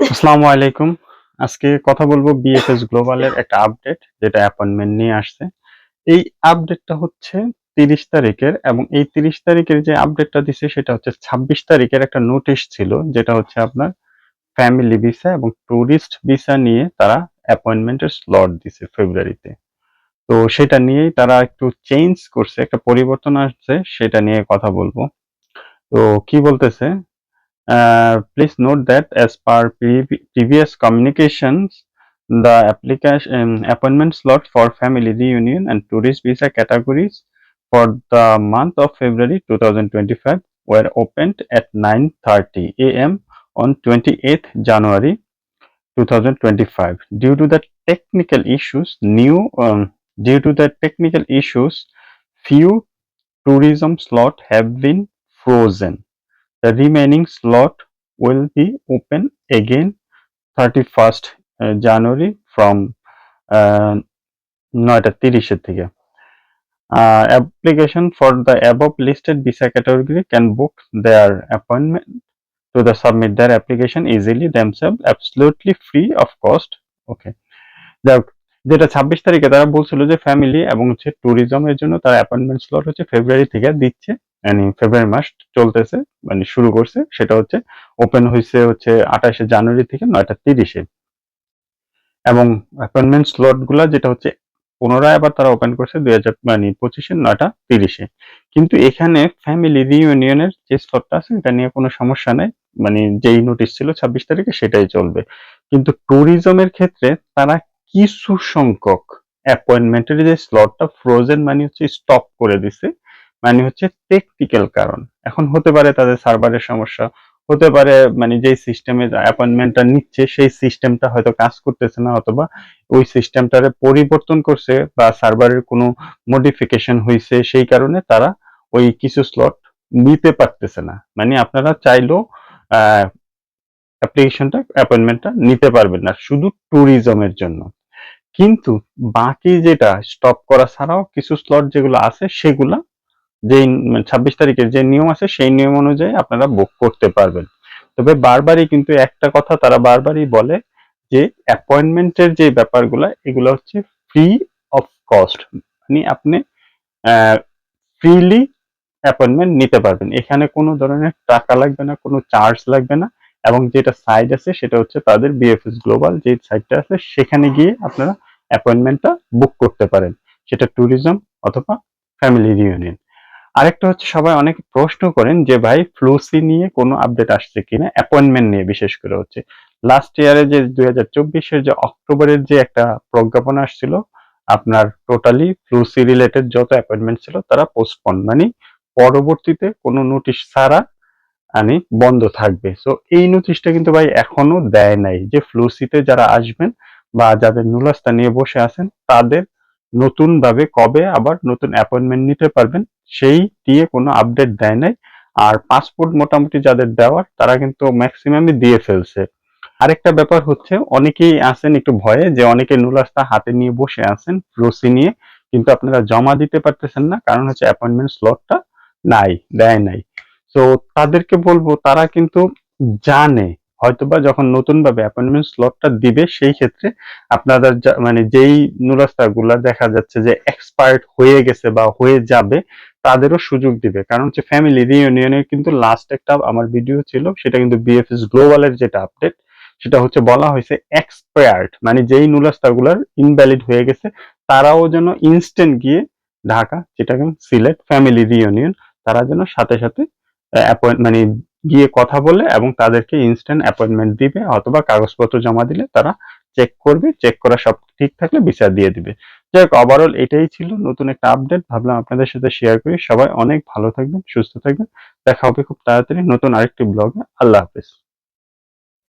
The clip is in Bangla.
আসসালামু আলাইকুম। আজকে কথা বলব বিএফএস গ্লোবালের একটা আপডেট যেটা অ্যাপয়েন্টমেন্ট নিয়ে আসছে। এই আপডেটটা হচ্ছে তিরিশ তারিখের এবং এই তিরিশ তারিখের যে আপডেটটা দিছে সেটা হচ্ছে ছাব্বিশ তারিখের একটা নোটিশ ছিল, যেটা হচ্ছে আপনার ফ্যামিলি ভিসা এবং ট্যুরিস্ট ভিসা নিয়ে তারা অ্যাপয়েন্টমেন্টের স্লট দিছে ফেব্রুয়ারিতে তো সেটা নিয়েই তারা একটু চেঞ্জ করছে, একটা পরিবর্তন আসছে, সেটা নিয়ে কথা বলব। তো কি বলতেছে? Please note that as per previ- previous communications, the application um, appointment slot for family reunion and tourist visa categories for the month of February 2025 were opened at 9:30 a.m. on 28th January 2025. Due to the technical issues, new um, due to the technical issues, few tourism slots have been frozen. The remaining slot will be open again 31st uh, January from uh, uh, application for the above listed visa category can book their appointment to the submit their application easily themselves absolutely free of cost okay যাক যেটা ছাব্বিশ তারিখে তারা বলছিল যে ফ্যামিলি এবং হচ্ছে ট্যুরিজমের জন্য তারা অ্যাপয়েন্টমেন্ট স্লট হচ্ছে ফেব্রুয়ারি থেকে দিচ্ছে মানে ফেব্রুয়ারি মাস চলতেছে মানে শুরু করছে, সেটা হচ্ছে ওপেন হয়েছে হচ্ছে আঠাশে জানুয়ারি থেকে নয়টা তিরিশে। এবং অ্যাপয়েন্টমেন্ট স্লটগুলা যেটা হচ্ছে পুনরায় আবার তারা ওপেন করছে দুই হাজার মানে পঁচিশে নয়টা তিরিশে। কিন্তু এখানে ফ্যামিলি রিইউনিয়নের যে স্লটটা আছে, এটা নিয়ে কোনো সমস্যা নাই মানে যেই নোটিশ ছিল ছাব্বিশ তারিখে সেটাই চলবে। কিন্তু ট্যুরিজমের ক্ষেত্রে তারা কিছু সংখ্যক অ্যাপয়েন্টমেন্টের যে স্লটটা ফ্রোজেন মানে হচ্ছে স্টপ করে দিছে। মানে হচ্ছে টেকনিক্যাল কারণ। এখন হতে পারে তাদের সার্ভারের সমস্যা, হতে পারে মানে যেই সিস্টেমে অ্যাপয়েন্টমেন্টটা নিচ্ছে, সেই সিস্টেমটা হয়তো কাজ করতেছে না অথবা ওই সিস্টেমটারে পরিবর্তন করছে বা সার্ভারের কোনো মডিফিকেশন হয়েছে সেই কারণে তারা ওই কিছু স্লট নিতে পারতেছে না। মানে আপনারা চাইলেও অ্যাপ্লিকেশনটা অ্যাপয়েন্টমেন্টটা নিতে পারবেন না, শুধু ট্যুরিজমের জন্য। কিন্তু বাকি যেটা স্টপ করা ছাড়াও কিছু স্লট যেগুলো আছে, সেগুলা যেই ছাব্বিশ তারিখের যে নিয়ম আছে, সেই নিয়ম অনুযায়ী আপনারা বুক করতে পারবেন। তবে বারবারই কিন্তু একটা কথা তারা বারবারই বলে যে অ্যাপয়েন্টমেন্টের যে ব্যাপারগুলো, এগুলো হচ্ছে ফ্রি অফ কস্ট মানে আপনি ফ্রিলি অ্যাপয়েন্টমেন্ট নিতে পারবেন। এখানে কোনো ধরনের টাকা লাগবে না, কোনো চার্জ লাগবে না। এবং যেটা সাইট আছে, সেটা হচ্ছে তাদের বিএফএস গ্লোবাল যে সাইটটা আছে, সেখানে গিয়ে আপনারা অ্যাপয়েন্টমেন্টটা বুক করতে পারেন। সেটা ট্যুরিজম অথবা ফ্যামিলি রিউনিয়ন আরেকটা হচ্ছে সবাই অনেক প্রশ্ন করেন যে ভাই ফ্লুসি নিয়ে কোনো আপডেট আসছে কিনা? অ্যাপয়েন্টমেন্ট নিয়ে বিশেষ করে হচ্ছে। লাস্ট ইয়ারে যে দুই হাজার যে অক্টোবরের যে একটা প্রজ্ঞাপন আসছিল, আপনার টোটালি ফ্লুসি রিলেটেড যত অ্যাপয়েন্টমেন্ট ছিল, তারা পোস্টপন মানে পরবর্তীতে কোনো নোটিশ ছাড়া মানে বন্ধ থাকবে। সো এই নোটিশটা কিন্তু ভাই এখনও দেয় নাই যে ফ্লুসিতে যারা আসবেন বা যাদের নুলাস্তা নিয়ে বসে আছেন, তাদের নতুন ভাবে কবে আবার নতুন অ্যাপয়েন্টমেন্ট নিতে পারবেন, সেই দিয়ে কোনো আপডেট দেয় নাই। আর পাসপোর্ট মোটামুটি যাদের দেওয়ার, তারা কিন্তু ম্যাক্সিমামই দিয়ে ফেলছে। আরেকটা ব্যাপার হচ্ছে, অনেকেই আছেন একটু ভয়ে যে অনেকে নুলাস্তা হাতে নিয়ে বসে আছেন, রসি নিয়ে, কিন্তু আপনারা জমা দিতে পারতেছেন না, কারণ হচ্ছে অ্যাপয়েন্টমেন্ট স্লটটা নাই, দেয় নাই। তো তাদেরকে বলব, তারা কিন্তু জানে হয়তোবা যখন নতুন ভাবে অ্যাপয়েন্টমেন্ট স্লটটা দিবে, সেই ক্ষেত্রে আপনাদের মানে যেই গুলা দেখা যাচ্ছে যে এক্সপায়ার্ড হয়ে গেছে বা হয়ে যাবে, তাদেরও সুযোগ দিবে। কারণ হচ্ছে ফ্যামিলি রিউনিয়নের কিন্তু লাস্ট একটা আমার ভিডিও ছিল, সেটা কিন্তু বিএফএস গ্লোবালের যেটা আপডেট সেটা হচ্ছে বলা হয়েছে এক্সপায়ার্ড মানে যেই গুলার ইনভ্যালিড হয়ে গেছে, তারাও যেন ইনস্ট্যান্ট গিয়ে ঢাকা যেটা সিলেট ফ্যামিলি রিউনিয়ন তারা যেন সাথে সাথে অ্যাপয়েন্ট মানে গিয়ে কথা বলে এবং তাদেরকে ইনস্ট্যান্ট অ্যাপয়েন্টমেন্ট দিবে অথবা কাগজপত্র জমা দিলে তারা চেক করবে চেক করা সব ঠিক থাকলে বিচার দিয়ে দিবে। যাই হোক ওভারঅল এটাই ছিল নতুন একটা আপডেট ভাবলাম আপনাদের সাথে শেয়ার করি। সবাই অনেক ভালো থাকবেন, সুস্থ থাকবেন। দেখা হবে খুব তাড়াতাড়ি নতুন আরেকটি ব্লগে আল্লাহ হাফেজ।